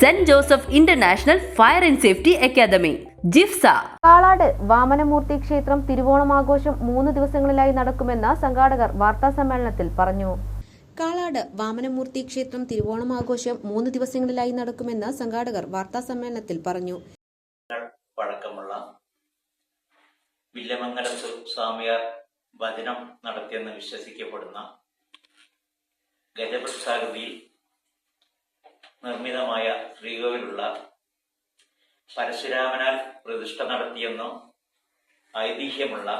Saint Joseph International fire and safety academy JIFSA. Kalad Vamanamoorthy ക്ഷേത്രം തിരുവോണം ആഘോഷം മൂന്ന് ദിവസങ്ങളിലായി നടക്കുമെന്ന് സംഘാടകർ വാർത്താ സമ്മേളനത്തിൽ പറഞ്ഞു. കാളാട് വാമനമൂർത്തി ക്ഷേത്രം തിരുവോണം ആഘോഷം മൂന്ന് ദിവസങ്ങളിലായി നടക്കുമെന്ന് സംഘാടകർ വാർത്താ സമ്മേളനത്തിൽ പറഞ്ഞു. പഴക്കമുള്ള വില്ലമംഗലത്ത് സ്വാമിയാർ വചനം നടത്തിയെന്ന് വിശ്വസിക്കപ്പെടുന്ന ഗജവൃക്ഷാകൃതിയിൽ നിർമ്മിതമായ ശ്രീകോവിലുള്ള പരശുരാമനാൽ പ്രതിഷ്ഠ നടത്തിയെന്നും ഐതിഹ്യമുള്ള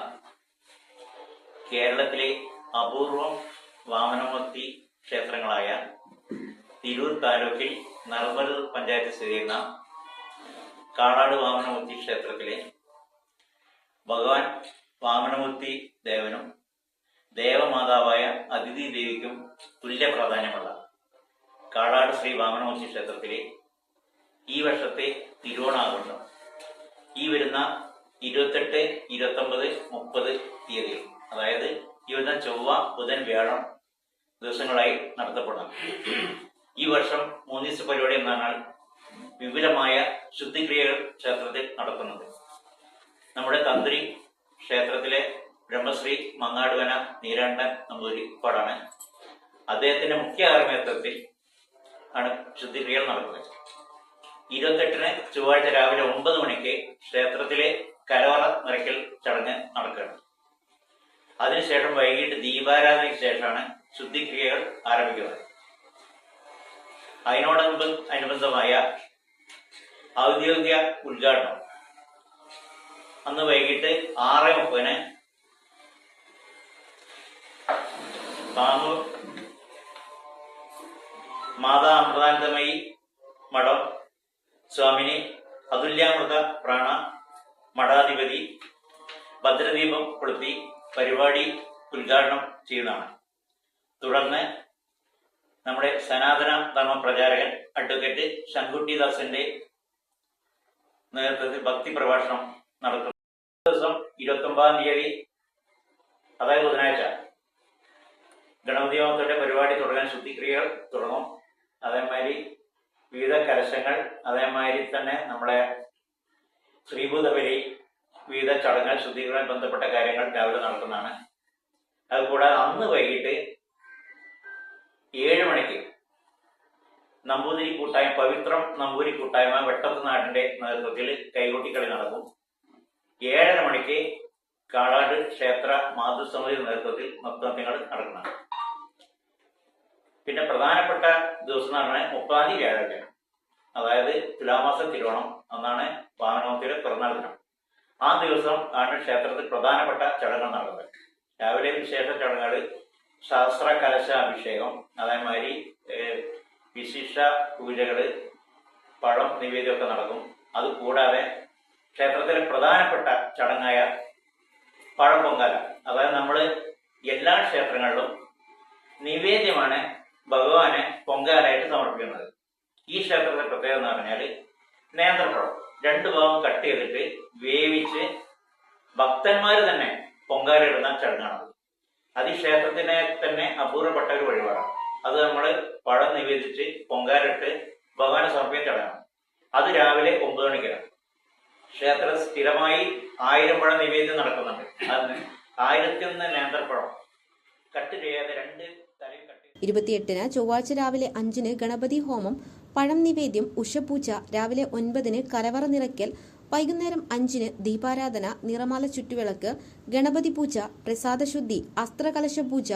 കേരളത്തിലെ അപൂർവം വാമനമൂർത്തി ക്ഷേത്രങ്ങളായ തിരൂർ താലൂക്കിൽ നർമ്മൽ പഞ്ചായത്ത് സ്ഥിതി ചെയ്യുന്ന കാടാട് വാമനമൂർത്തി ക്ഷേത്രത്തിലെ ഭഗവാൻ വാമനമൂർത്തി ദേവനും ദേവമാതാവായ അതിഥി ദേവിക്കും തുല്യ പ്രാധാന്യമുള്ള കാടാട് ശ്രീ വാമനമൂർത്തി ക്ഷേത്രത്തിലെ ഈ വർഷത്തെ തിരുവോണാഘോഷം. ഈ വരുന്ന ഇരുപത്തെട്ട് ഇരുപത്തൊമ്പത് മുപ്പത് തീയതി. അതായത് ഈ വരുന്ന ചൊവ്വ ബുധൻ വ്യാഴം ദിവസങ്ങളായി നടത്തപ്പെടാം ഈ വർഷം മൂന്ന് ദിവസ പരിപാടി എന്നാണ് വിപുലമായ ശുദ്ധിക്രിയകൾ ക്ഷേത്രത്തിൽ നടത്തുന്നത്. നമ്മുടെ തന്ത്രി ക്ഷേത്രത്തിലെ ബ്രഹ്മശ്രീ മങ്ങാടുവന നീരാണ്ടൻ നമ്പൂരിപ്പാടാണ് അദ്ദേഹത്തിന്റെ മുഖ്യ ആർമേത്വത്തിൽ ആണ് ശുദ്ധിക്രിയകൾ നടക്കുന്നത്. ഇരുപത്തെട്ടിന് ചൊവ്വാഴ്ച രാവിലെ ഒമ്പത് മണിക്ക് ക്ഷേത്രത്തിലെ കലവറ നിറയ്ക്കൽ ചടങ്ങ് നടക്കുകയാണ്. അതിനുശേഷം വൈകിട്ട് ദീപാരാധനയ്ക്ക് ശേഷമാണ് ശുദ്ധിക്രിയകൾ ആരംഭിക്കുന്നത്. അതിനോടനുബ അനുബന്ധമായ ഔദ്യോഗിക ഉദ്ഘാടനം. അന്ന് വൈകിട്ട് ആറ് മുപ്പതിന് താമൂർ മാതാ അമൃതാനന്ദമയി മഠം സ്വാമിനി അതുല്യാമൃത പ്രാണ മഠാധിപതി ഭദ്രദീപം കൊളുത്തി പരിപാടി ഉദ്ഘാടനം ചെയ്യുന്നതാണ്. തുടർന്ന് നമ്മുടെ സനാതന ധർമ്മ പ്രചാരകൻ അഡ്വക്കേറ്റ് ശങ്കുട്ടിദാസിന്റെ നേതൃത്വത്തിൽ ഭക്തി പ്രഭാഷണം നടത്തും ദിവസം ഇരുപത്തി ഒമ്പതാം തീയതി അതായത് ബുധനാഴ്ച ഗണപതി ഹോമത്തിന്റെ പരിപാടി തുടങ്ങാൻ ശുദ്ധിക്രിയകൾ തുടങ്ങും. അതേമാതിരി വിവിധ കലശങ്ങൾ അതേമാതിരി തന്നെ നമ്മുടെ ശ്രീഭൂതബലി വിവിധ ചടങ്ങുകൾ ശുദ്ധീകരണം ബന്ധപ്പെട്ട കാര്യങ്ങൾ രാവിലെ നടക്കുന്നതാണ് അതുകൂടാതെ അന്ന് വൈകിട്ട് ഏഴ് മണിക്ക് നമ്പൂതിരി കൂട്ടായ്മ പവിത്രം നമ്പൂരി കൂട്ടായ്മ വെട്ടത്ത് നാടിന്റെ നേതൃത്വത്തിൽ കൈകൊട്ടിക്കളി നടക്കും. ഏഴര മണിക്ക് കാളാട് ക്ഷേത്ര മാതൃസമിതി നേതൃത്വത്തിൽ നൃത്തങ്ങൾ നടക്കുന്നതാണ്. പിന്നെ പ്രധാനപ്പെട്ട ദിവസം എന്ന് പറഞ്ഞാൽ മുപ്പതാം തീയതി അതായത് തുലാമാസ തിരുവോണം എന്നാണ് വാമനോത്തിയുടെ പിറന്നാൾ ദിനം ആ ദിവസം ആണ് ക്ഷേത്രത്തിൽ പ്രധാനപ്പെട്ട ചടങ്ങുകൾ നടന്നത്. രാവിലെ വിശേഷ ചടങ്ങുകൾ ശാസ്ത്ര കലശ അഭിഷേകം അതേമാതിരി വിശിഷ്ട പൂജകൾ പഴം നിവേദ്യമൊക്കെ നടക്കും. അത് കൂടാതെ ക്ഷേത്രത്തിലെ പ്രധാനപ്പെട്ട ചടങ്ങായ പഴം പൊങ്കാല അതായത് നമ്മൾ എല്ലാ ക്ഷേത്രങ്ങളിലും നിവേദ്യമാണ് ഭഗവാനെ പൊങ്കാലായിട്ട് സമർപ്പിക്കുന്നത്. ഈ ക്ഷേത്രത്തിലെ പ്രത്യേകത എന്ന് പറഞ്ഞാൽ നേന്ത്രപ്പഴം. രണ്ട് ഭാഗം കട്ട് ചെയ്തിട്ട് വേവിച്ച് ഭക്തന്മാർ തന്നെ പൊങ്കാലയിടുന്ന ചടങ്ങാണത്. അത് ഈ ക്ഷേത്രത്തിനെ തന്നെ അപൂർവപ്പെട്ട ഒരു വഴിപാടാണ്. അത് നമ്മൾ പഴം നിവേദിച്ച് പൊങ്കാലിട്ട് ഭഗവാനെ സമർപ്പിക്കുന്ന ചടങ്ങാണ്. അത് രാവിലെ ഒമ്പത് മണിക്കാണ്. ക്ഷേത്രം സ്ഥിരമായി ആയിരം പഴം നിവേദ്യം നടക്കുന്നുണ്ട്. അതിന് ആയിരത്തി ഒന്ന് നേന്ത്രപ്പഴം. കട്ട് ചെയ്യാതെ രണ്ട് ഇരുപത്തിയെട്ടിന് ചൊവ്വാഴ്ച രാവിലെ അഞ്ചിന് ഗണപതി ഹോമം പഴം നിവേദ്യം ഉഷപൂജ രാവിലെ ഒൻപതിന് കലവറ നിറയ്ക്കൽ വൈകുന്നേരം അഞ്ചിന് ദീപാരാധന നിറമാല ചുറ്റുവിളക്ക് ഗണപതി പൂജ പ്രസാദശുദ്ധി അസ്ത്രകലശ പൂജ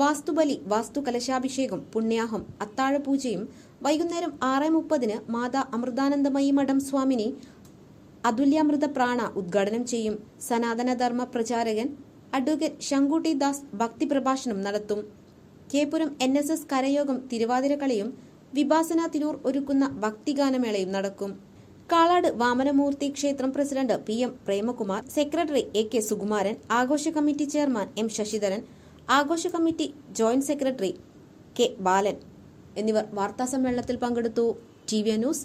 വാസ്തുബലി വാസ്തുകലശാഭിഷേകം പുണ്യാഹം അത്താഴപൂജയും വൈകുന്നേരം ആറ് മുപ്പതിന് മാതാ അമൃതാനന്ദമയി മഠം സ്വാമിനി അതുല്യാമൃത പ്രാണ ഉദ്ഘാടനം ചെയ്യും. സനാതനധർമ്മ പ്രചാരകൻ അഡ്വക്കേറ്റ് ശങ്കുട്ടി ദാസ് ഭക്തി പ്രഭാഷണം നടത്തും. കേപുരം എൻ എസ് എസ് കരയോഗം തിരുവാതിരക്കളിയും വിഭാസന തിരൂർ ഒരുക്കുന്ന ഭക്തിഗാനമേളയും നടക്കും. കാളാട് വാമനമൂർത്തി ക്ഷേത്രം president P M Premakumar secretary A K Sukumaran ആഘോഷ കമ്മിറ്റി ചെയർമാൻ എം ശശിധരൻ ആഘോഷ committee joint secretary K Balan എന്നിവർ വാർത്താസമ്മേളനത്തിൽ പങ്കെടുത്തു. T V news